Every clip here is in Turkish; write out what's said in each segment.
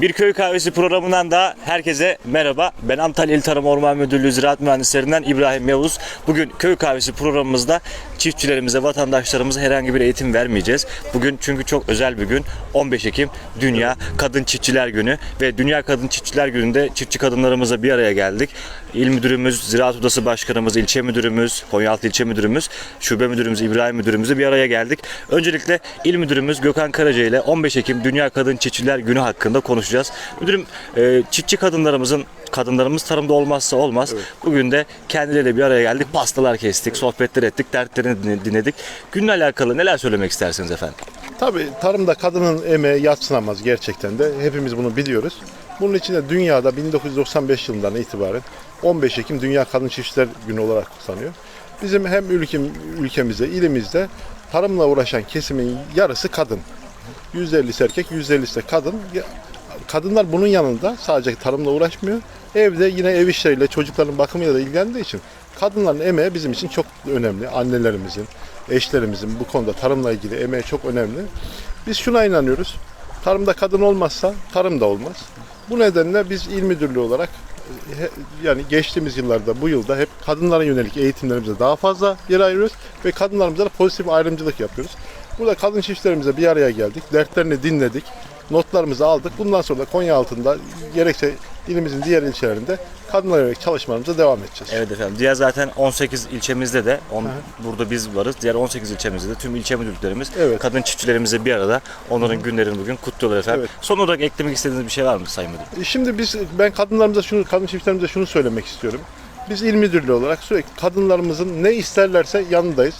Bir köy kahvesi programından da herkese merhaba. Ben Antalya İl Tarım Orman Müdürlüğü Ziraat Mühendislerinden İbrahim Yavuz. Bugün köy kahvesi programımızda çiftçilerimize, vatandaşlarımıza herhangi bir eğitim vermeyeceğiz. Bugün çünkü çok özel bir gün. 15 Ekim Dünya Kadın Çiftçiler Günü ve Dünya Kadın Çiftçiler Günü'nde çiftçi kadınlarımızla bir araya geldik. İl Müdürümüz, Ziraat Odası Başkanımız, ilçe müdürümüz, Konyaaltı İlçe Müdürümüz, Şube Müdürümüz İbrahim Müdürümüzle bir araya geldik. Öncelikle İl Müdürümüz Gökhan Karaca ile 15 Ekim Dünya Kadın Çiftçiler Günü hakkında konuşacağız. Müdürüm e, çiftçi kadınlarımızın kadınlarımız tarımda olmazsa olmaz. Bugün de kendileriyle bir araya geldik. Pastalar kestik, sohbetler ettik, dertlerini din- dinledik. Günle alakalı neler söylemek istersiniz efendim? Tabii tarımda kadının emeği yatsınamaz gerçekten de. Hepimiz bunu biliyoruz. Bunun için de dünyada 1995 yılından itibaren 15 Ekim Dünya Kadın Çiftçiler Günü olarak kutlanıyor. Bizim hem ülkem, ülkemizde, ilimizde tarımla uğraşan kesimin yarısı kadın. %50'si erkek, %50'si de kadın. Kadınlar bunun yanında sadece tarımla uğraşmıyor. Evde yine ev işleriyle, çocukların bakımıyla da ilgilendiği için kadınların emeği bizim için çok önemli. Annelerimizin, eşlerimizin bu konuda tarımla ilgili emeği çok önemli. Biz şuna inanıyoruz. Tarımda kadın olmazsa tarım da olmaz. Bu nedenle biz il müdürlüğü olarak yani geçtiğimiz yıllarda bu yılda hep kadınlara yönelik eğitimlerimize daha fazla yer ayırıyoruz ve kadınlarımıza da pozitif ayrımcılık yapıyoruz. Burada kadın çiftçilerimize bir araya geldik. Dertlerini dinledik. Notlarımızı aldık. Bundan sonra da Konya altında gerekse ilimizin diğer ilçelerinde kadınlara yönelik çalışmalarımıza devam edeceğiz. Evet efendim. Diğer zaten 18 ilçemizde de on, burada biz varız. Diğer 18 ilçemizde de tüm ilçe müdürlüklerimiz Evet. kadın çiftçilerimizle bir arada onların günlerini bugün kutluyorlar efendim. Evet. Son olarak eklemek istediğiniz bir şey var mı Sayın Müdürüm? Şimdi biz ben kadınlarımıza şunu, kadın çiftlerimize şunu söylemek istiyorum. Biz il müdürlüğü olarak sürekli kadınlarımızın ne isterlerse yanındayız.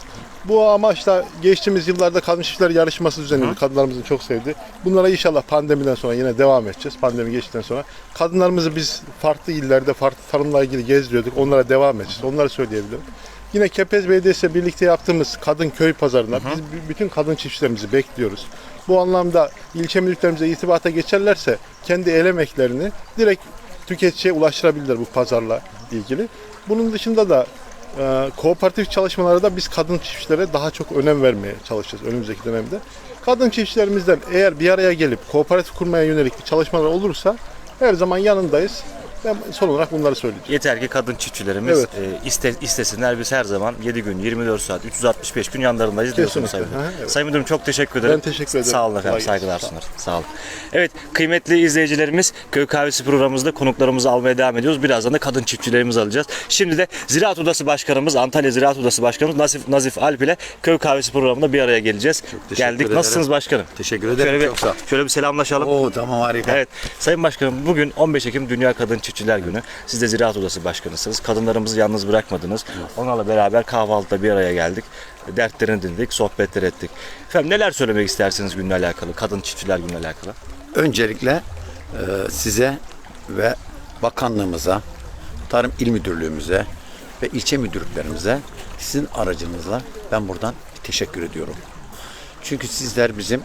Bu amaçla geçtiğimiz yıllarda kadın çiftler yarışması düzenledik. Kadınlarımızın çok sevdi. Bunlara inşallah pandemiden sonra yine devam edeceğiz. Pandemi geçtikten sonra. Kadınlarımızı biz farklı illerde farklı tarımla ilgili gezdiriyorduk. Onlara devam edeceğiz. Onları söyleyebilirim. Yine Kepez Belediyesi birlikte yaptığımız kadın köy pazarına biz b- bütün kadın çiftçilerimizi bekliyoruz. Bu anlamda ilçe müdürlerimize itibata geçerlerse kendi el emeklerini direkt tüketiciye ulaştırabilirler bu pazarla ilgili. Bunun dışında da e, kooperatif çalışmalara da biz kadın çiftçilere daha çok önem vermeye çalışacağız önümüzdeki dönemde. Kadın çiftçilerimizden eğer bir araya gelip kooperatif kurmaya yönelik bir çalışmalar olursa her zaman yanındayız. Ben son olarak bunları söyleyeceğim. Yeter ki kadın çiftçilerimiz Evet. e, iste, istesinler. Biz her zaman 7 gün, 24 saat, 365 gün yanlarındayız diyorsunuz Sayın. Müdürüm. Evet. Sayın Müdürüm çok teşekkür ederim. Ben teşekkür ederim. Sağ olun efendim. Gelsin. Saygılar sunar. Sağ olun. Evet kıymetli izleyicilerimiz Köy Kahvesi programımızda konuklarımızı almaya devam ediyoruz. Birazdan da kadın çiftçilerimizi alacağız. Şimdi de Ziraat Odası Başkanımız, Antalya Ziraat Odası Başkanımız Nazif, Nazif Alp ile Köy Kahvesi programında bir araya geleceğiz. teşekkür Geldik. ederim. Nasılsınız başkanım? Teşekkür ederim. Şöyle bir, Çok sağ ol. şöyle bir selamlaşalım. Oo tamam harika. Evet. Sayın Başkanım bugün 15 Ekim Dünya Kadın Çiftçiler Günü. Siz de Ziraat Odası Başkanısınız. Kadınlarımızı yalnız bırakmadınız. Onlarla beraber kahvaltıda bir araya geldik. Dertlerini dinledik, sohbetler ettik. Efendim neler söylemek istersiniz günle alakalı, Kadın Çiftçiler Günü'yle alakalı? Öncelikle e, size ve bakanlığımıza, Tarım İl Müdürlüğümüze ve ilçe müdürlüklerimize sizin aracınızla ben buradan teşekkür ediyorum. Çünkü sizler bizim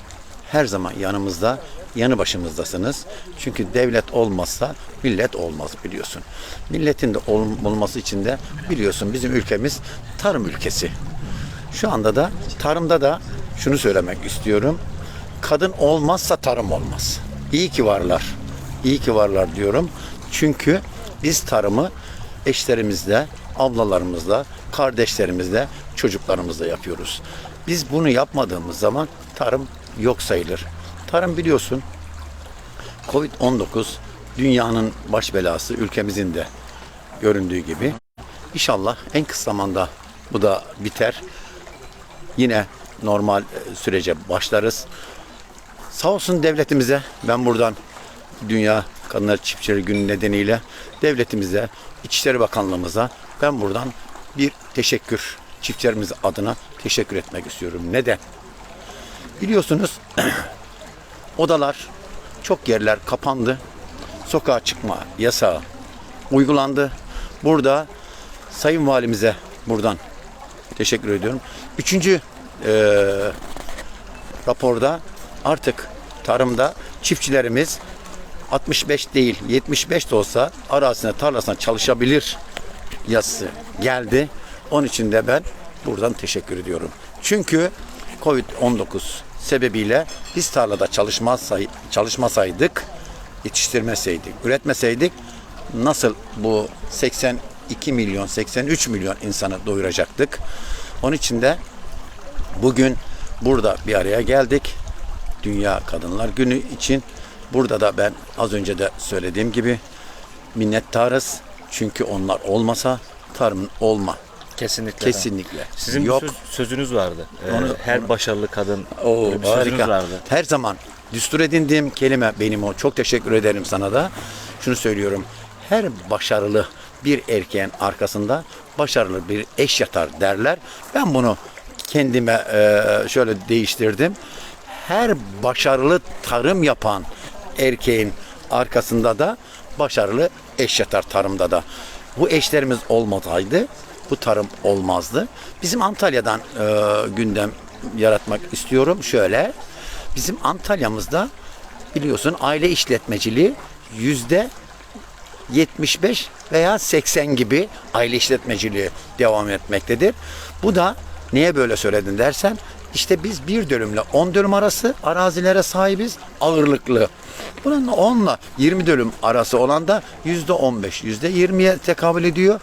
her zaman yanımızda, yanı başımızdasınız. Çünkü devlet olmazsa millet olmaz biliyorsun. Milletin de ol- olması için de biliyorsun bizim ülkemiz tarım ülkesi. Şu anda da tarımda da şunu söylemek istiyorum. Kadın olmazsa tarım olmaz. İyi ki varlar. İyi ki varlar diyorum. Çünkü biz tarımı eşlerimizle, ablalarımızla, kardeşlerimizle, çocuklarımızla yapıyoruz. Biz bunu yapmadığımız zaman tarım yok sayılır. Tarım biliyorsun Covid-19 dünyanın baş belası, ülkemizin de göründüğü gibi. İnşallah en kısa zamanda bu da biter. Yine normal e, sürece başlarız. Sağ olsun devletimize ben buradan Dünya Kadınlar Çiftçileri Günü nedeniyle devletimize, İçişleri Bakanlığımıza ben buradan bir teşekkür çiftçilerimiz adına teşekkür etmek istiyorum. Neden? Biliyorsunuz odalar çok yerler kapandı. Sokağa çıkma yasağı uygulandı. Burada Sayın Valimize buradan teşekkür ediyorum. Üçüncü eee, raporda artık tarımda çiftçilerimiz 65 değil 75 de olsa arazisine tarlasına çalışabilir yazısı geldi. Onun için de ben buradan teşekkür ediyorum. Çünkü Covid-19 sebebiyle biz tarlada çalışmazsay çalışmasaydık yetiştirmeseydik, üretmeseydik nasıl bu 82 milyon, 83 milyon insanı doyuracaktık? Onun için de bugün burada bir araya geldik. Dünya Kadınlar Günü için. Burada da ben az önce de söylediğim gibi minnettarız. Çünkü onlar olmasa tarımın olma. Kesinlikle. Kesinlikle. Sizin bir Yok. söz- sözünüz vardı. Ee, Onu- her başarılı kadın Oo, bir sözünüz harika. vardı. Her zaman düstur edindiğim kelime benim o. Çok teşekkür ederim sana da. Şunu söylüyorum. Her başarılı bir erkeğin arkasında başarılı bir eş yatar derler. Ben bunu kendime e, şöyle değiştirdim. Her başarılı tarım yapan erkeğin arkasında da başarılı eş yatar tarımda da. Bu eşlerimiz olmasaydı bu tarım olmazdı. Bizim Antalya'dan e, gündem yaratmak istiyorum. Şöyle, bizim Antalya'mızda biliyorsun aile işletmeciliği yüzde 75 veya 80 gibi aile işletmeciliği devam etmektedir. Bu da niye böyle söyledin dersen işte biz bir dönümle 10 dönüm arası arazilere sahibiz ağırlıklı. Bunun 10 ile 20 dönüm arası olan da %15, %20'ye tekabül ediyor.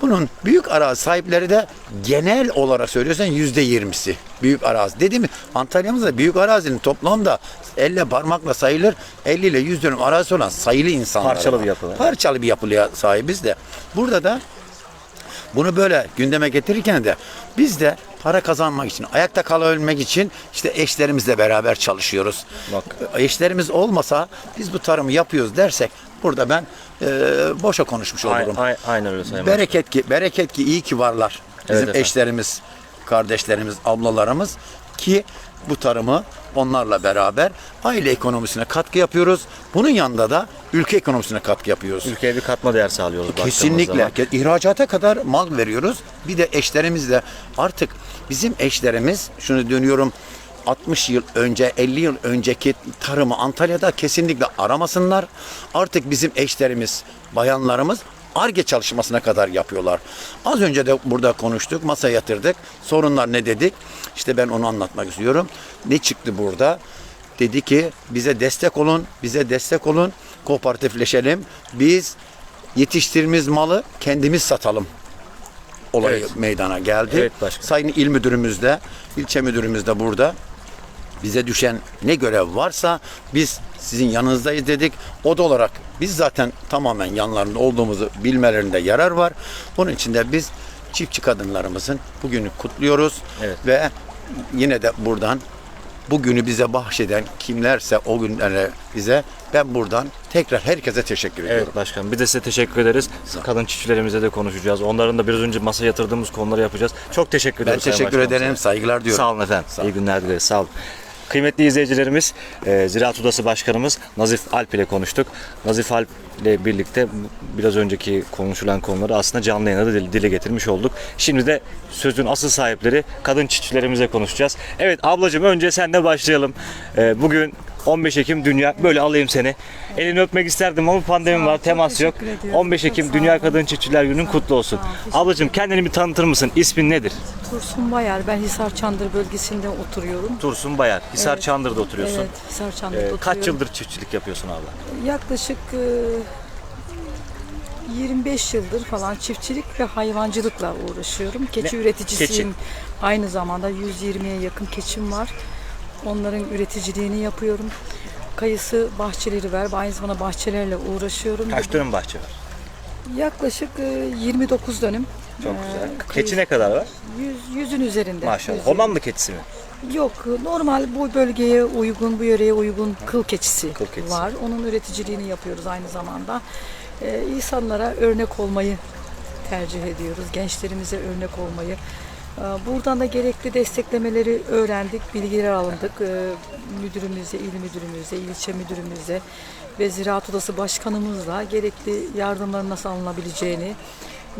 Bunun büyük arazi sahipleri de genel olarak söylüyorsan yüzde yirmisi büyük arazi. Dedi mi Antalya'mızda büyük arazinin toplamda elle parmakla sayılır 50 ile 100 dönüm arazi olan sayılı insanlar. Parçalı bir yapı var. Parçalı bir yapılıya sahibiz de. Burada da bunu böyle gündeme getirirken de biz de para kazanmak için, ayakta kalabilmek için işte eşlerimizle beraber çalışıyoruz. Bak. Eşlerimiz olmasa biz bu tarımı yapıyoruz dersek burada ben e, boşa konuşmuş olurum. ay- aynen öyle Sayın. Bereket ki, bereket ki iyi ki varlar. Bizim efendim. eşlerimiz, kardeşlerimiz, ablalarımız ki bu tarımı onlarla beraber aile ekonomisine katkı yapıyoruz. Bunun yanında da ülke ekonomisine katkı yapıyoruz. Ülkeye bir katma değer sağlıyoruz. Kesinlikle. İhracata kadar mal veriyoruz. Bir de eşlerimizle artık bizim eşlerimiz şunu dönüyorum 60 yıl önce 50 yıl önceki tarımı Antalya'da kesinlikle aramasınlar. Artık bizim eşlerimiz, bayanlarımız ARGE çalışmasına kadar yapıyorlar. Az önce de burada konuştuk, masaya yatırdık. Sorunlar ne dedik? İşte ben onu anlatmak istiyorum. Ne çıktı burada? Dedi ki bize destek olun, bize destek olun, kooperatifleşelim. Biz yetiştirdiğimiz malı kendimiz satalım olayı Evet. meydana geldi. Evet. Sayın il müdürümüz de, ilçe müdürümüz de burada. Bize düşen ne görev varsa biz sizin yanınızdayız dedik. O da olarak biz zaten tamamen yanlarında olduğumuzu bilmelerinde yarar var. Bunun için de biz çiftçi kadınlarımızın bugünü kutluyoruz. Evet. Ve yine de buradan bugünü bize bahşeden kimlerse o günlere bize ben buradan tekrar herkese teşekkür ediyorum. Evet başkanım. Bir de size teşekkür ederiz. Kadın çiftçilerimize de konuşacağız. Onların da biraz önce masaya yatırdığımız konuları yapacağız. Çok teşekkür Ben ederim. Sayın teşekkür ederim. Saygılar diyorum. Sağ olun efendim. İyi günler dileriz. Sağ olun. Kıymetli izleyicilerimiz, e, Ziraat Odası Başkanımız Nazif Alp ile konuştuk. Nazif Alp ile birlikte biraz önceki konuşulan konuları aslında canlı yayında da dile- dile getirmiş olduk. Şimdi de sözün asıl sahipleri kadın çiftçilerimize konuşacağız. Evet ablacığım önce senle başlayalım. E, bugün 15 Ekim Dünya, böyle alayım seni. Elini öpmek isterdim ama pandemi ol, var, temas yok. ediyorum. 15 Çok Ekim Dünya. Kadın Çiftçiler Günün kutlu olsun. Ol, Ablacığım kendini bir tanıtır mısın? İsmin nedir? Tursun Bayar. Ben Hisar Çandır bölgesinde oturuyorum. Tursun Bayar. Hisar Evet. Çandır'da oturuyorsun. Evet, Hisar Çandır'da Ee, oturuyorum. kaç yıldır çiftçilik yapıyorsun abla? Yaklaşık e, 25 yıldır falan çiftçilik ve hayvancılıkla uğraşıyorum. Keçi Ne- üreticisiyim. keçi. Aynı zamanda 120'ye yakın keçim var. Onların üreticiliğini yapıyorum. Kayısı bahçeleri var. Aynı zamanda bahçelerle uğraşıyorum. Kaç dönüm bahçe var? Yaklaşık e, 29 dönüm. Çok Ee, güzel. Keçi ne kadar var? Yüz, yüzün üzerinde. Maşallah. Yüz- Hollanda keçisi mi? Yok normal bu bölgeye uygun, bu yöreye uygun kıl keçisi, Kıl keçisi. var. Onun üreticiliğini yapıyoruz aynı zamanda. Ee, insanlara örnek olmayı tercih ediyoruz. Gençlerimize örnek olmayı. Ee, Buradan da gerekli desteklemeleri öğrendik, bilgiler alındık. Ee, Müdürümüze, il müdürümüze, ilçe müdürümüze ve Ziraat Odası Başkanımızla gerekli yardımların nasıl alınabileceğini,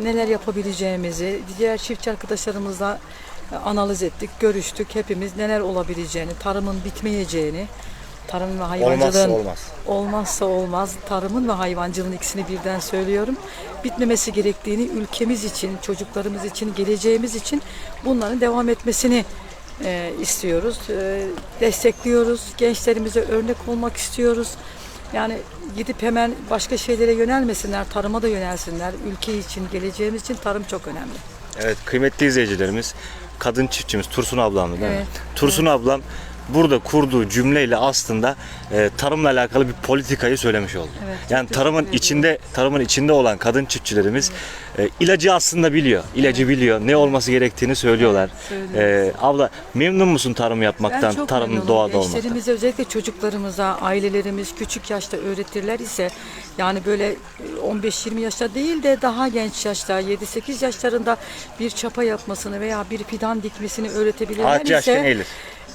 neler yapabileceğimizi, diğer çiftçi arkadaşlarımızla e, analiz ettik, görüştük. Hepimiz neler olabileceğini, tarımın bitmeyeceğini, tarım ve hayvancılığın olmaz. olmazsa olmaz tarımın ve hayvancılığın ikisini birden söylüyorum. Bitmemesi gerektiğini ülkemiz için, çocuklarımız için, geleceğimiz için bunların devam etmesini e, istiyoruz. E, destekliyoruz. Gençlerimize örnek olmak istiyoruz. Yani gidip hemen başka şeylere yönelmesinler, tarıma da yönelsinler. Ülke için, geleceğimiz için tarım çok önemli. Evet kıymetli izleyicilerimiz kadın çiftçimiz Tursun ablamdı değil mi? Evet, Tursun ablam burada kurduğu cümleyle aslında e, tarımla alakalı bir politikayı söylemiş oldu. Evet, yani tarımın içinde tarımın içinde olan kadın çiftçilerimiz e, ilacı aslında biliyor. İlacı biliyor. Ne olması gerektiğini söylüyorlar. söylüyoruz. E, abla memnun musun tarım yapmaktan? Ben çok tarım memnunum. doğada olmaktan. Gençlerimize özellikle çocuklarımıza, ailelerimiz küçük yaşta öğretirler ise yani böyle 15-20 yaşta değil de daha genç yaşta 7-8 yaşlarında bir çapa yapmasını veya bir fidan dikmesini öğretebilirler Ağaç yaşken ise eğilir.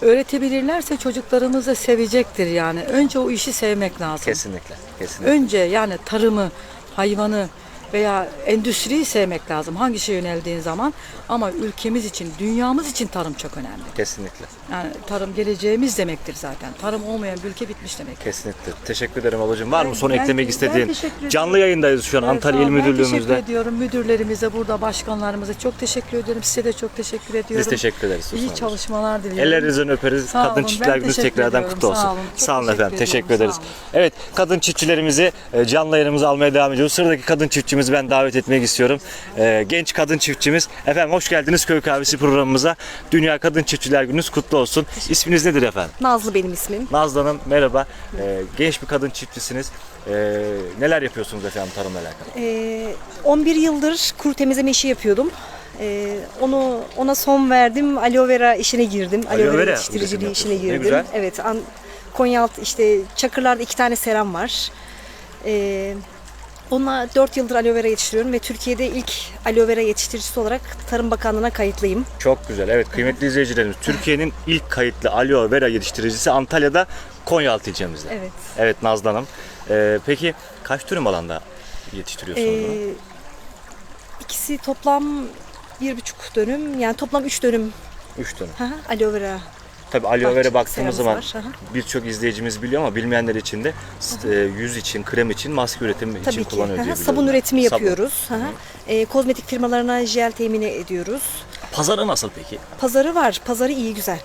Öğretebilirlerse çocuklarımız da sevecektir yani. Önce o işi sevmek lazım. Kesinlikle. Kesinlikle. Önce yani tarımı, hayvanı veya endüstriyi sevmek lazım hangi şeye yöneldiğin zaman ama ülkemiz için, dünyamız için tarım çok önemli. Kesinlikle. Yani tarım geleceğimiz demektir zaten. Tarım olmayan bir ülke bitmiş demek. Kesinlikle. Teşekkür ederim ablacığım. Var mı son ben- eklemek istediğin? teşekkür. Canlı yayındayız şu an Evet, Antalya İl. Ben teşekkür Müdürlüğümüzde. ediyorum. Müdürlerimize burada, başkanlarımıza çok teşekkür ederim. Size de çok teşekkür ediyorum. Biz teşekkür ederiz. İyi çalışmalar diliyorum. Ellerinizden öperiz. Sağ kadın olun, çiftçiler gününüz teşekkür tekrardan ediyorum. kutlu olsun. Sağ olun, Sağ olun teşekkür efendim. Teşekkür ediyorum, ederiz. sağ olun. Evet, kadın çiftçilerimizi e, canlı yayınımıza almaya devam ediyoruz. Sıradaki kadın çiftçimizi ben davet etmek istiyorum. E, genç kadın çiftçimiz. Efendim hoş geldiniz Köy Kahvesi programımıza. Dünya Kadın Çiftçiler Gününüz kutlu olsun. İsminiz nedir efendim? Nazlı benim ismim. Nazlı Hanım merhaba. E, genç bir kadın çiftçisiniz. E, neler yapıyorsunuz efendim tarımla alakalı? Ee, 11 yıldır kuru temizleme işi yapıyordum. Ee, onu ona son verdim. Aloe vera işine girdim. Aloe, Aloe vera yetiştiriciliği işine yapıyorsun. Ne girdim. güzel. Evet. An, Konyaaltı işte Çakırlar'da iki tane seram var. Ee, onunla 4 yıldır aloe vera yetiştiriyorum ve Türkiye'de ilk aloe vera yetiştiricisi olarak Tarım Bakanlığı'na kayıtlıyım. Çok güzel. Evet kıymetli izleyicilerimiz. Türkiye'nin ilk kayıtlı aloe vera yetiştiricisi Antalya'da Konyaaltı ilçemizde. Evet. Evet Nazlı Hanım. Ee, peki kaç dönüm alanda yetiştiriyorsunuz bunu? Ee, ikisi toplam bir buçuk dönüm yani toplam 3 dönüm 3 dönüm. Hı hı, aloe vera Tabii aloe vera baktığımız zaman birçok izleyicimiz biliyor ama bilmeyenler için de e, yüz için, krem için, maske üretimi için Tabii ki. kullanıyor diye Sabun biliyorum üretimi Sabun. yapıyoruz. Hı. E, kozmetik firmalarına jel temini ediyoruz. Pazarı nasıl peki? Pazarı var. Pazarı iyi güzel.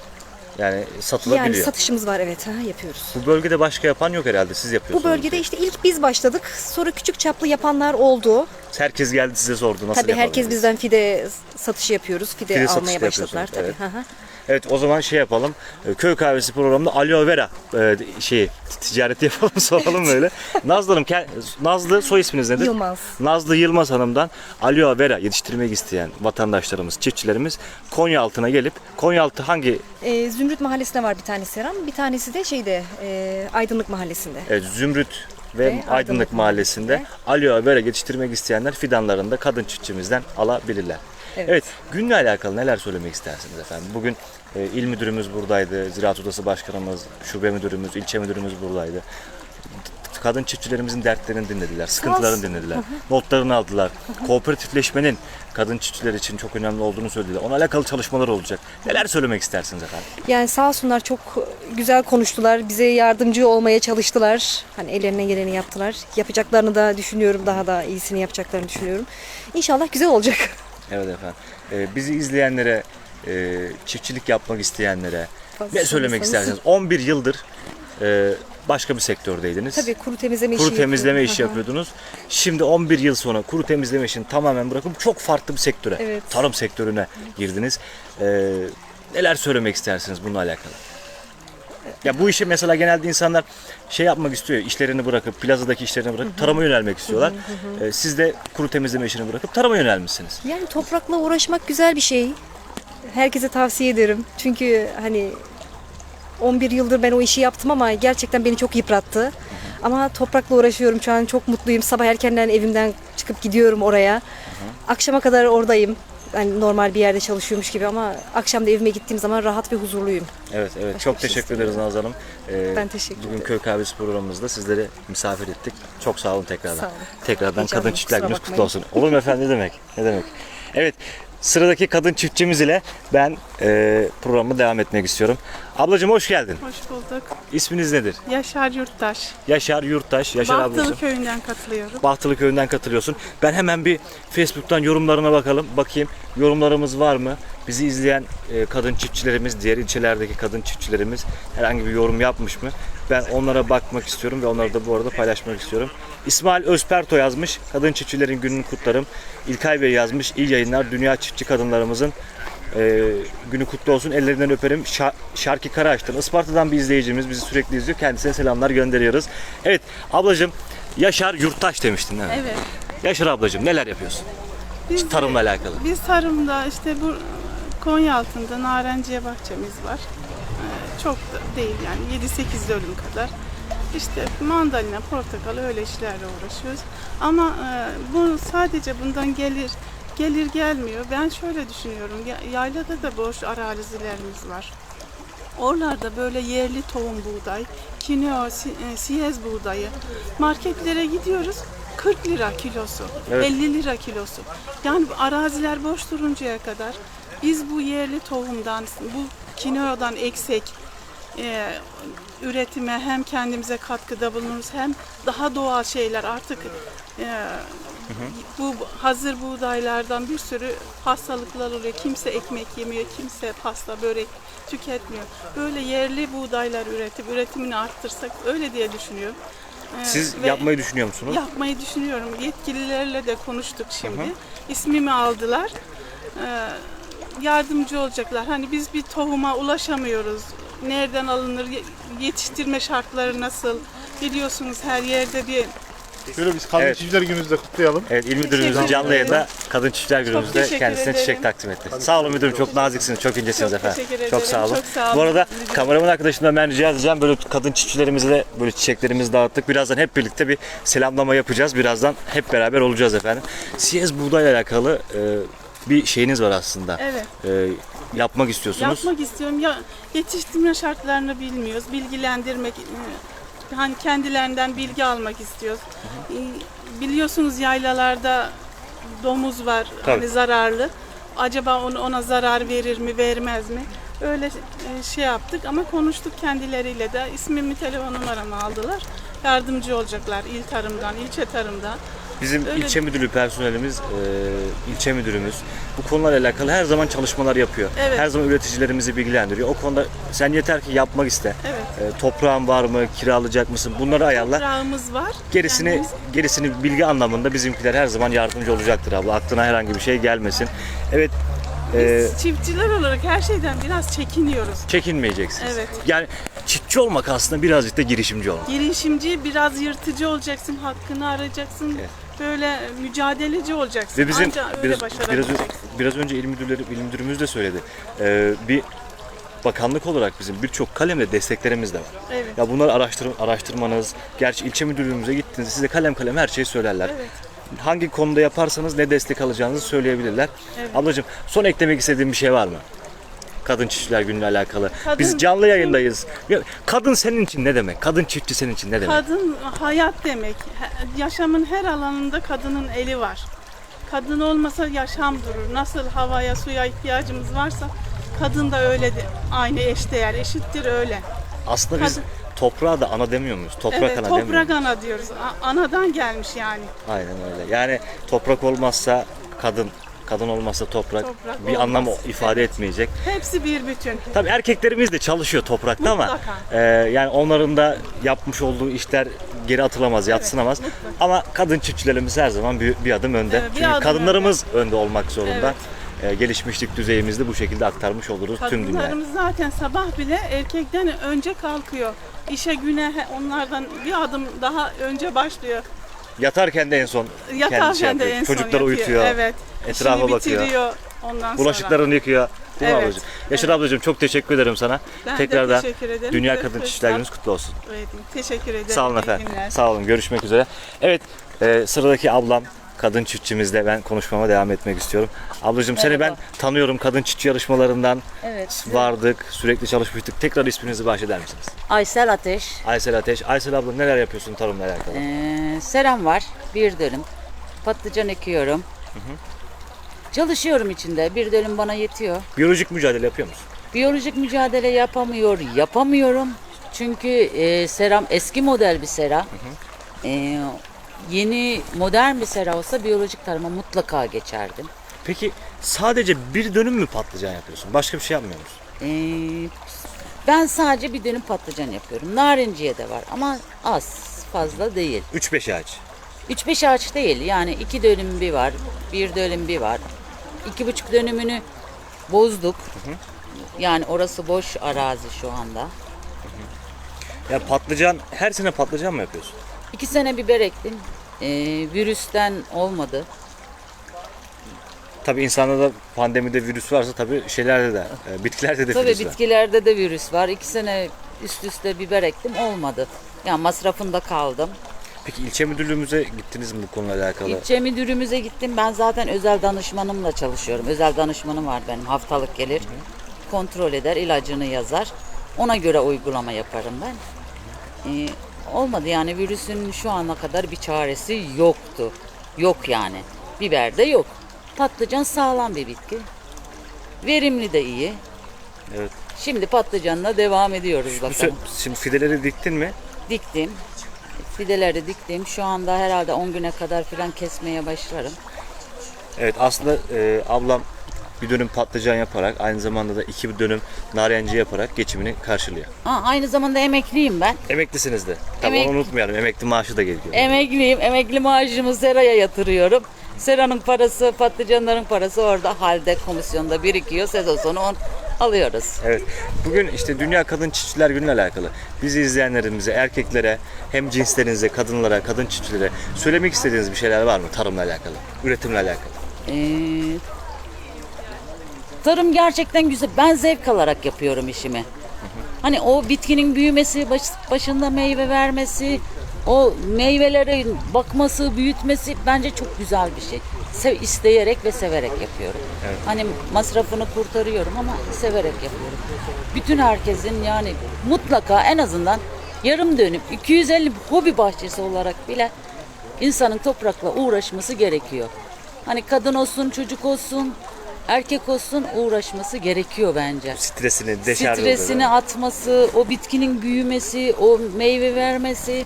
Yani satılabiliyor. Yani satışımız var evet. Hı, yapıyoruz. Bu bölgede başka yapan yok herhalde. Siz Bu yapıyorsunuz. bölgede işte ilk biz başladık. Sonra küçük çaplı yapanlar oldu. Herkes geldi size sordu nasıl Tabii herkes bizden fide satışı yapıyoruz. Fide, Fide satışı almaya da başladılar yapıyorsunuz, tabii. evet. Hı hı. Evet o zaman şey yapalım. e, Köy kahvesi programında aloe vera e, şeyi ticareti yapalım soralım böyle. Nazlı Hanım, ke- Nazlı soy isminiz nedir? Yılmaz. Nazlı Yılmaz Hanım'dan aloe vera yetiştirmek isteyen vatandaşlarımız, çiftçilerimiz Konyaaltı'na gelip Konyaaltı hangi E, Zümrüt Mahallesi'nde var bir tane seram. Bir tanesi de şeyde e, Aydınlık Mahallesi'nde. e, Zümrüt ve, Ve Aydınlık, Aydınlık Mahallesi'nde aloe vera yetiştirmek isteyenler fidanlarını da kadın çiftçimizden alabilirler. Evet. Evet. günle alakalı neler söylemek istersiniz efendim? Bugün e, il müdürümüz buradaydı, Ziraat Odası Başkanımız, şube müdürümüz, ilçe müdürümüz buradaydı. Kadın çiftçilerimizin dertlerini dinlediler, sıkıntılarını dinlediler, notlarını aldılar. Kooperatifleşmenin kadın çiftçiler için çok önemli olduğunu söylediler. Ona alakalı çalışmalar olacak. Neler söylemek istersiniz efendim? Yani sağ olsunlar çok güzel konuştular. Bize yardımcı olmaya çalıştılar. Hani ellerine geleni yaptılar. Yapacaklarını da düşünüyorum. Daha da iyisini yapacaklarını düşünüyorum. İnşallah güzel olacak. Evet efendim. Ee, bizi izleyenlere, e, çiftçilik yapmak isteyenlere Fazla ne söylemek istersiniz? 11 yıldır e, başka bir sektördeydiniz. Tabii kuru temizleme Kuru işi temizleme işi Aha. yapıyordunuz. Şimdi 11 yıl sonra kuru temizleme işini tamamen bırakıp çok farklı bir sektöre, Evet. tarım sektörüne girdiniz. Ee, neler söylemek istersiniz bununla alakalı? Ya bu işi mesela genelde insanlar şey yapmak istiyor, işlerini bırakıp, plazadaki işlerini bırakıp tarıma yönelmek istiyorlar. Ee, siz de kuru temizleme işini bırakıp tarıma yönelmişsiniz. Yani toprakla uğraşmak güzel bir şey. Herkese tavsiye ederim. Çünkü hani 11 yıldır ben o işi yaptım ama gerçekten beni çok yıprattı. Ama toprakla uğraşıyorum şu an çok mutluyum. Sabah erkenden evimden çıkıp gidiyorum oraya. Akşama kadar oradayım. Hani normal bir yerde çalışıyormuş gibi ama akşam da evime gittiğim zaman rahat ve huzurluyum. Evet, evet. Başka çok bir şey teşekkür ederiz Nazlı Hanım. Ee, Ben teşekkür Bugün ederim. Köy Kahvesi programımızda sizleri misafir ettik. Çok sağ olun tekrardan. Sağ olun. Tekrardan Heyecanlıyım, Kadın Çiftçiler kusura Gününüz kutlu bakmayın. olsun. Olur mu efendim ne demek? Ne demek? Evet. Sıradaki kadın çiftçimiz ile ben e, programı devam etmek istiyorum. Ablacığım hoş geldin. Hoş bulduk. İsminiz nedir? Yaşar Yurttaş. Yaşar Yurttaş. Yaşar ablacığım. Bahtılı köyünden katılıyorum. Bahtılı köyünden katılıyorsun. Ben hemen bir Facebook'tan yorumlarına bakalım. Bakayım yorumlarımız var mı? Bizi izleyen e, kadın çiftçilerimiz, diğer ilçelerdeki kadın çiftçilerimiz herhangi bir yorum yapmış mı? Ben onlara bakmak istiyorum ve onları da bu arada paylaşmak istiyorum. İsmail Özperto yazmış. Kadın çiftçilerin gününü kutlarım. İlkay Bey yazmış. İyi yayınlar. Dünya çiftçi kadınlarımızın e, günü kutlu olsun. Ellerinden öperim. Şa- Şarkı Karaağaç'tan. Isparta'dan bir izleyicimiz bizi sürekli izliyor. Kendisine selamlar gönderiyoruz. Evet ablacığım Yaşar Yurttaş demiştin mi? Evet. Yaşar ablacığım neler yapıyorsun? Biz, Tarımla alakalı. biz tarımda işte bu Konya altında narenciye bahçemiz var. Çok da değil yani 7-8 dönüm kadar. İşte mandalina, portakal öyle işlerle uğraşıyoruz. Ama e, bu sadece bundan gelir gelir gelmiyor. Ben şöyle düşünüyorum. ya- Yaylada da boş arazilerimiz var. Oralarda böyle yerli tohum buğday, kineo, si- e, siyez buğdayı marketlere gidiyoruz 40 lira kilosu, Evet. 50 lira kilosu. Yani araziler boş duruncaya kadar biz bu yerli tohumdan, bu kineodan eksik e, üretime hem kendimize katkıda bulunuruz hem daha doğal şeyler artık e, bu hazır buğdaylardan bir sürü hastalıklar oluyor. Kimse ekmek yemiyor, kimse pasta, börek tüketmiyor. Böyle yerli buğdaylar üretip üretimini arttırsak öyle diye düşünüyorum. E, Siz ve- yapmayı düşünüyor musunuz? Yapmayı düşünüyorum. Yetkililerle de konuştuk şimdi. İsmimi aldılar. Ee, yardımcı olacaklar. Hani biz bir tohuma ulaşamıyoruz. Nereden alınır? ye- Yetiştirme şartları nasıl? Biliyorsunuz her yerde bir Şöyle biz kadın Evet. çiftçiler gününüzde kutlayalım. Evet, İl Müdürümüzün Teşekkür canlı ederim. yayında Kadın Çiftçiler Günümüzde teşekkür kendisine ederim. çiçek takdim etti. Sağ olun müdürüm, çok naziksiniz, çok incesiniz Çok efendim. teşekkür Çok ederim, sağ olun. çok sağ olun. Bu arada Müdürüm. kameraman arkadaşımdan ben rica edeceğim böyle kadın çiftçilerimize de böyle çiçeklerimizi dağıttık. Birazdan hep birlikte bir selamlama yapacağız. Birazdan hep beraber olacağız efendim. Siyez buğdayla alakalı e, bir şeyiniz var aslında. evet. E, yapmak istiyorsunuz. Yapmak istiyorum. Ya yetiştirme şartlarını bilmiyoruz. Bilgilendirmek e, hani kendilerinden bilgi almak istiyoruz. E, Biliyorsunuz yaylalarda domuz var Tabii. hani zararlı. Acaba onu ona zarar verir mi, vermez mi? Öyle e, şey yaptık ama konuştuk kendileriyle de. İsmimi, telefon numaramı aldılar. Yardımcı olacaklar il tarımdan, ilçe tarımdan. Bizim Öyle- ilçe müdürlüğü personelimiz, e, ilçe müdürümüz bu konularla alakalı her zaman çalışmalar yapıyor. Evet. Her zaman üreticilerimizi bilgilendiriyor. O konuda sen yeter ki yapmak iste. Evet. E, toprağın var mı, kiralayacak mısın? Bunları ayarla. Toprağımız var. Gerisini Kendimiz- gerisini bilgi anlamında bizimkiler her zaman yardımcı olacaktır abla. Aklına herhangi bir şey gelmesin. Evet. e, Biz çiftçiler olarak her şeyden biraz çekiniyoruz. çekinmeyeceksiniz. Evet. Yani çiftçi olmak aslında birazcık da girişimci olmak. girişimci biraz yırtıcı olacaksın, hakkını arayacaksın. Evet. Böyle mücadeleci olacaksın. Ve bizim Anca öyle biraz, biraz, biraz önce il müdürleri, il müdürümüz de söyledi. Ee, bir bakanlık olarak bizim birçok kalemde desteklerimiz de var. Evet. Ya bunları araştır, araştırmanız, gerçi ilçe müdürlüğümüze gittiğinizde size kalem kalem her şeyi söylerler. Evet. Hangi konuda yaparsanız ne destek alacağınızı söyleyebilirler. Evet. Ablacığım son eklemek istediğin bir şey var mı? Kadın çiftçiler günüyle alakalı. Kadın- Biz canlı yayındayız. Ya, kadın senin için ne demek? Kadın çiftçi senin için ne demek? Kadın hayat demek. He- Yaşamın her alanında kadının eli var. Kadın olmasa yaşam durur. Nasıl havaya, suya ihtiyacımız varsa kadın da öyle de, aynı eşdeğer, eşittir öyle. Aslında biz Kadın- toprağa da ana demiyor muyuz? Toprak evet, ana demiyor toprak muyuz? ana diyoruz. A- Anadan gelmiş yani. Aynen öyle. Yani toprak olmazsa kadın, kadın olmazsa toprak, Toprak bir anlam olmaz. ifade Evet. etmeyecek. Hepsi bir bütün. Tabii erkeklerimiz de çalışıyor toprakta ama Mutlaka. e, yani onların da yapmış olduğu işler geri atılamaz, yatsınamaz. Ama kadın çiftçilerimiz her zaman bir, bir adım önde. Evet, bir Çünkü adım kadınlarımız önde. olmak zorunda. E, gelişmişlik düzeyimizi bu şekilde aktarmış oluruz tüm dünyaya. Kadınlarımız zaten sabah bile erkekten önce kalkıyor. İşe güne he- onlardan bir adım daha önce başlıyor. Yatarken de en son şey Yatarken de yapıyor. en son Çocukları yatıyor. uyutuyor. Evet. etrafa İşini bakıyor. bitiriyor ondan sonra. Bulaşıklarını yıkıyor. Değil mi Evet, ablacığım? Yaşar ablacığım çok teşekkür ederim sana. Ben de Tekrardan teşekkür ederim. Dünya de Kadın Çiftçiler Gününüz kutlu olsun. verdim. Teşekkür ederim. Sağ olun İyi efendim. günler. Sağ olun. Görüşmek üzere. Evet, e, sıradaki ablam kadın çiftçimizle ben konuşmama devam etmek istiyorum. Ablacığım seni ben Merhaba. tanıyorum kadın çiftçi yarışmalarından Evet. vardık, sürekli çalışmıştık. Tekrar isminizi bahşeder misiniz? Aysel Ateş. Aysel Ateş. Aysel abla neler yapıyorsun tarımla alakalı? Ee, selam var. Bir dönüm. Patlıcan ekiyorum. Çalışıyorum içinde. Bir dönüm bana yetiyor. Biyolojik mücadele yapıyor musun? Biyolojik mücadele yapamıyor, yapamıyorum. Çünkü e, seram eski model bir sera. Ee, yeni modern bir sera olsa biyolojik tarıma mutlaka geçerdim. Peki sadece bir dönüm mü patlıcan yapıyorsun? Başka bir şey yapmıyor musun? Ee, Ben sadece bir dönüm patlıcan yapıyorum. Narinciye de var ama az fazla değil. 3-5 ağaç. 3-5 ağaç değil yani iki dönüm bir var, bir dönüm bir var. İki buçuk dönümünü bozduk. Yani orası boş arazi şu anda. Ya patlıcan her sene patlıcan mı yapıyorsun? İki sene biber ektim. Ee, virüsten olmadı. Tabii insanda da pandemide virüs varsa tabii şeylerde de, e, bitkilerde de Tabii virüs var. bitkilerde de virüs var. İki sene üst üste biber ektim olmadı. Yani masrafında kaldım. Peki ilçe müdürlüğümüze gittiniz mi bu konuyla alakalı? İlçe müdürümüze gittim. Ben zaten özel danışmanımla çalışıyorum. Özel danışmanım var benim. Haftalık gelir. Kontrol eder, ilacını yazar. Ona göre uygulama yaparım ben. Ee, olmadı yani virüsün şu ana kadar bir çaresi yoktu. Yok yani. Biber de yok. Patlıcan sağlam bir bitki. Verimli de iyi. Evet. Şimdi patlıcanla devam ediyoruz Bu sö- bakalım. şimdi fideleri diktin mi? Diktim. Fideleri diktim. Şu anda herhalde 10 güne kadar falan kesmeye başlarım. Evet aslında e, ablam bir dönüm patlıcan yaparak aynı zamanda da iki dönüm narenciye yaparak geçimini karşılıyor. Ha, aynı zamanda emekliyim ben. Emeklisiniz de. Tabii Emek- onu unutmayalım. Emekli maaşı da geliyor. Emekliyim. Emekli maaşımı Sera'ya yatırıyorum. Sera'nın parası, patlıcanların parası orada halde komisyonda birikiyor. Sezon sonu on alıyoruz. Evet. Bugün işte Dünya Kadın Çiftçiler Günü'yle alakalı bizi izleyenlerimize, erkeklere, hem cinslerinize, kadınlara, kadın çiftçilere söylemek istediğiniz bir şeyler var mı tarımla alakalı, üretimle alakalı? Ee, tarım gerçekten güzel. Ben zevk alarak yapıyorum işimi. Hani o bitkinin büyümesi, baş- başında meyve vermesi, o meyvelerin bakması, büyütmesi bence çok güzel bir şey. Sev, isteyerek ve severek yapıyorum. Hani masrafını kurtarıyorum ama severek yapıyorum. Bütün herkesin yani mutlaka en azından yarım dönüm 250 hobi bahçesi olarak bile insanın toprakla uğraşması gerekiyor. Hani kadın olsun, çocuk olsun, erkek olsun uğraşması gerekiyor bence. Stresini, deşarj Stresini atması, o bitkinin büyümesi, o meyve vermesi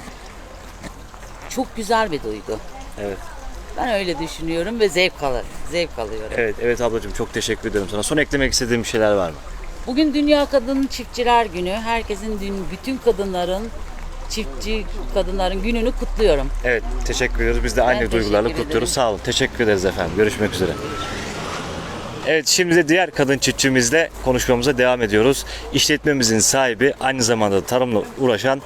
çok güzel bir duygu. Evet. Ben öyle düşünüyorum ve zevk alır, zevk alıyorum. Evet, evet ablacığım çok teşekkür ederim sana. Son eklemek istediğim bir şeyler var mı? Bugün Dünya Kadın Çiftçiler Günü. Herkesin, dün- bütün kadınların, çiftçi kadınların gününü kutluyorum. Evet, teşekkür ediyoruz. Biz de aynı teşekkür duygularla ederim. kutluyoruz. Sağ olun. Teşekkür ederiz efendim. Görüşmek üzere. Evet şimdi de diğer kadın çiftçimizle konuşmamıza devam ediyoruz. İşletmemizin sahibi aynı zamanda tarımla uğraşan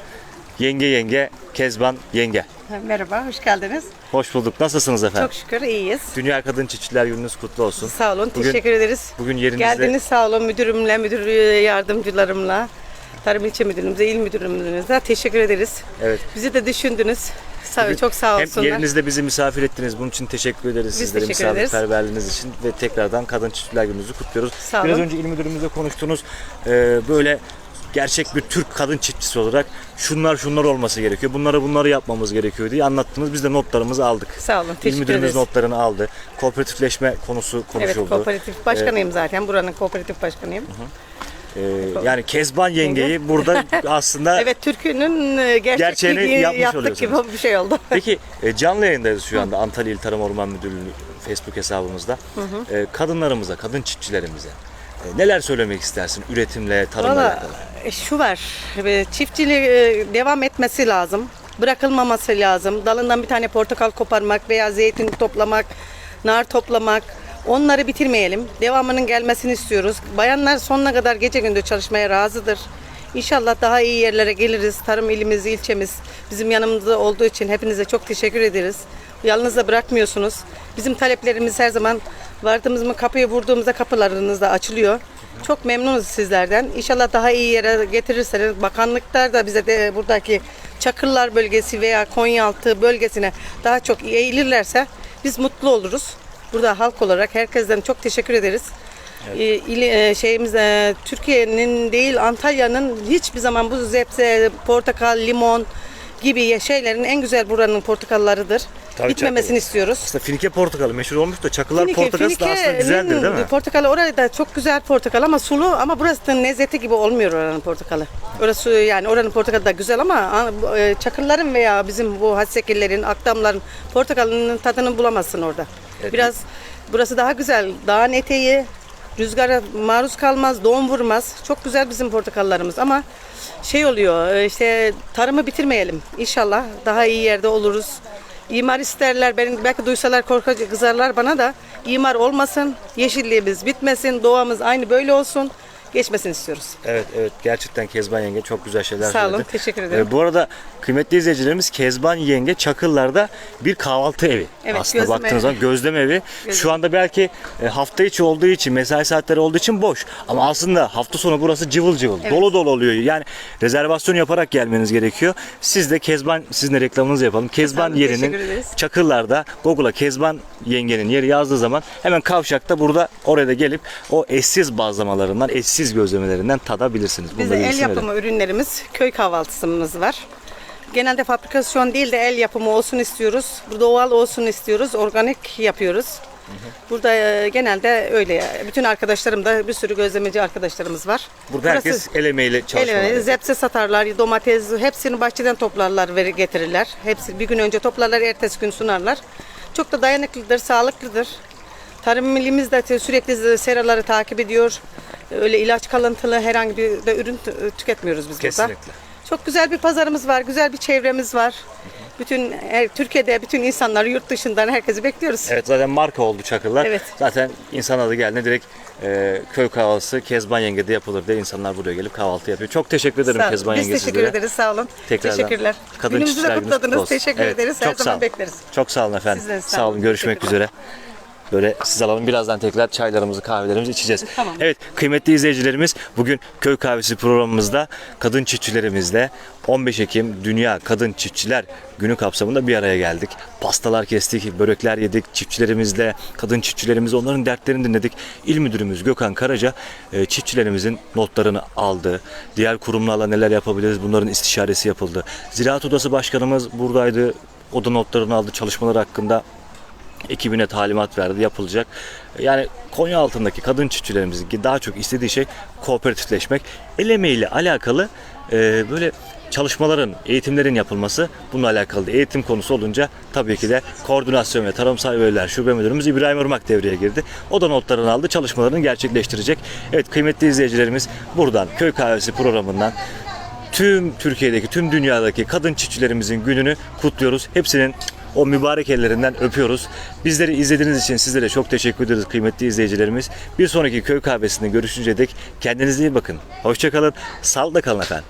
yenge yenge Kezban yenge. Merhaba, hoş geldiniz. Hoş bulduk. Nasılsınız efendim? Çok şükür iyiyiz. Dünya Kadın Çiftçiler Gününüz kutlu olsun. Sağ olun, Bugün- teşekkür ederiz. Bugün yerinizde Geldiniz sağ olun müdürümle, müdür yardımcılarımla, Tarım İlçe Müdürümüze, il müdürümüze teşekkür ederiz. Evet. Bizi de düşündünüz. Sağ, çok sağ hem olsunlar. yerinizde bizi misafir ettiniz. Bunun için teşekkür ederiz Biz sizlere teşekkür misafirperverliğiniz için ve tekrardan Kadın Çiftçiler Gününüzü kutluyoruz. Sağ Biraz olun. önce il müdürümüzle konuştunuz. Ee, böyle gerçek bir Türk kadın çiftçisi olarak şunlar şunlar olması gerekiyor. Bunları bunları yapmamız gerekiyor diye anlattınız. Biz de notlarımızı aldık. Sağ olun, İl teşekkür müdürümüz ederiz. notlarını aldı. Kooperatifleşme konusu Evet, konuşuldu. kooperatif başkanıyım zaten. Buranın kooperatif başkanıyım. Ee, yani Kezban yengeyi burada aslında Evet, Türkünün e, Gerçeğini yapmış yaptık oluyorsunuz. gibi bir şey oldu. Peki e, canlı yayındayız şu anda Antalya İl Tarım Orman Müdürlüğü Facebook hesabımızda. E, kadınlarımıza, kadın çiftçilerimize e, neler söylemek istersin üretimle, tarımla Valla alakalı? e, şu var, e, çiftçiliği e, devam etmesi lazım. Bırakılmaması lazım. Dalından bir tane portakal koparmak veya zeytin toplamak, nar toplamak. Onları bitirmeyelim. Devamının gelmesini istiyoruz. Bayanlar sonuna kadar gece gündüz çalışmaya razıdır. İnşallah daha iyi yerlere geliriz. Tarım ilimiz, ilçemiz bizim yanımızda olduğu için hepinize çok teşekkür ederiz. Yalnız da bırakmıyorsunuz. Bizim taleplerimiz her zaman vardığımız mı kapıyı vurduğumuzda kapılarınız da açılıyor. Çok memnunuz sizlerden. İnşallah daha iyi yere getirirseniz bakanlıklar da bize de buradaki Çakırlar bölgesi veya Konyaaltı bölgesine daha çok eğilirlerse biz mutlu oluruz. Burada halk olarak herkesten çok teşekkür ederiz. Ee, ili- e, şeyimiz e, Türkiye'nin değil Antalya'nın hiçbir zaman bu zepse, portakal, limon gibi şeylerin en güzel buranın portakallarıdır. Tabii, Bitmemesini tabii. istiyoruz. Aslında Finike portakalı meşhur olmuş da çakılar Finike- portakası da aslında güzeldir değil mi? Portakalı orada çok güzel portakal ama sulu ama burası da lezzeti gibi olmuyor oranın portakalı. Orası yani oranın portakalı da güzel ama e, çakırların veya bizim bu hassekillerin, akdamların portakalının tadını bulamazsın orada. Biraz burası daha güzel. Dağın eteği, Rüzgara maruz kalmaz, doğum vurmaz. Çok güzel bizim portakallarımız ama şey oluyor e, işte tarımı bitirmeyelim. İnşallah daha iyi yerde oluruz. İmar isterler, benim belki duysalar korkacak kızarlar bana da imar olmasın, yeşilliğimiz bitmesin, doğamız aynı böyle olsun, geçmesin istiyoruz. Evet evet gerçekten Kezban yenge çok güzel şeyler Sağ olun, söyledi. teşekkür ederim. Ee, bu arada kıymetli izleyicilerimiz Kezban yenge Çakıllar'da bir kahvaltı evi. Evet, Aslında gözleme baktığınız evi. zaman gözleme evi. Şu anda belki e, hafta içi olduğu için mesai saatleri olduğu için boş. Ama aslında hafta sonu burası cıvıl cıvıl. Dolu dolu oluyor. Yani rezervasyon yaparak gelmeniz gerekiyor. Siz de Kezban sizin de reklamınızı yapalım. Kezban olun, yerinin teşekkür ederiz. Çakıllar'da Google'a Kezban yengenin yeri yazdığı zaman hemen kavşakta burada oraya da gelip o eşsiz bazlamalarından, eşsiz gözlemelerinden tadabilirsiniz. Bunu Bizde el yapımı ürünlerimiz, köy kahvaltısımız var. Genelde fabrikasyon değil de el yapımı olsun istiyoruz. Doğal olsun istiyoruz. Organik yapıyoruz. Burada e, genelde öyle. Bütün arkadaşlarım da bir sürü gözlemeci arkadaşlarımız var. Burada herkes el emeğiyle çalışmalar. El emeği, zepse satarlar, domates, hepsini bahçeden toplarlar ve getirirler. Hepsi bir gün önce toplarlar, ertesi gün sunarlar. Çok da dayanıklıdır, sağlıklıdır. Tarım millimiz de sürekli seraları takip ediyor. Öyle ilaç kalıntılı herhangi bir de ürün tü- tüketmiyoruz biz burada. Kesinlikle. Çok güzel bir pazarımız var, güzel bir çevremiz var. Bütün her- Türkiye'de bütün insanları yurt dışından herkesi bekliyoruz. Evet zaten marka oldu Çakırlar. Evet. Zaten insan adı geldiğinde direkt e, köy kahvaltısı Kezban Yenge'de yapılır diye insanlar buraya gelip kahvaltı yapıyor. Çok teşekkür ederim Sağ. Kezban Biz Yenge teşekkür sizlere. ederiz, sağ olun. Tekrardan Teşekkürler. Kadın Günümüzü de kutladınız. Teşekkür Evet, ederiz. Her çok sağ zaman olun. bekleriz. Çok sağ olun efendim. Sağ sağ olun. Görüşmek üzere. Böyle siz alalım birazdan tekrar çaylarımızı kahvelerimizi içeceğiz. Tamam. Evet kıymetli izleyicilerimiz bugün Köy Kahvesi programımızda kadın çiftçilerimizle 15 Ekim Dünya Kadın Çiftçiler Günü kapsamında bir araya geldik. Pastalar kestik, börekler yedik, çiftçilerimizle, kadın çiftçilerimizle onların dertlerini dinledik. İl Müdürümüz Gökhan Karaca e, çiftçilerimizin notlarını aldı. Diğer kurumlarla neler yapabiliriz bunların istişaresi yapıldı. Ziraat Odası Başkanımız buradaydı. O da notlarını aldı çalışmalar hakkında ekibine talimat verdi yapılacak. Yani Konya altındaki kadın çiftçilerimizin daha çok istediği şey kooperatifleşmek. El emeğiyle alakalı e, böyle çalışmaların, eğitimlerin yapılması bununla alakalı. Eğitim konusu olunca tabii ki de koordinasyon ve tarımsal veriler şube müdürümüz İbrahim Irmak devreye girdi. O da notlarını aldı, çalışmalarını gerçekleştirecek. Evet kıymetli izleyicilerimiz buradan Köy Kahvesi programından tüm Türkiye'deki, tüm dünyadaki kadın çiftçilerimizin gününü kutluyoruz. Hepsinin o mübarek ellerinden öpüyoruz. Bizleri izlediğiniz için sizlere çok teşekkür ederiz kıymetli izleyicilerimiz. Bir sonraki köy kahvesinde görüşünceye dek kendinize iyi bakın. Hoşçakalın. Sağlıkla kalın efendim.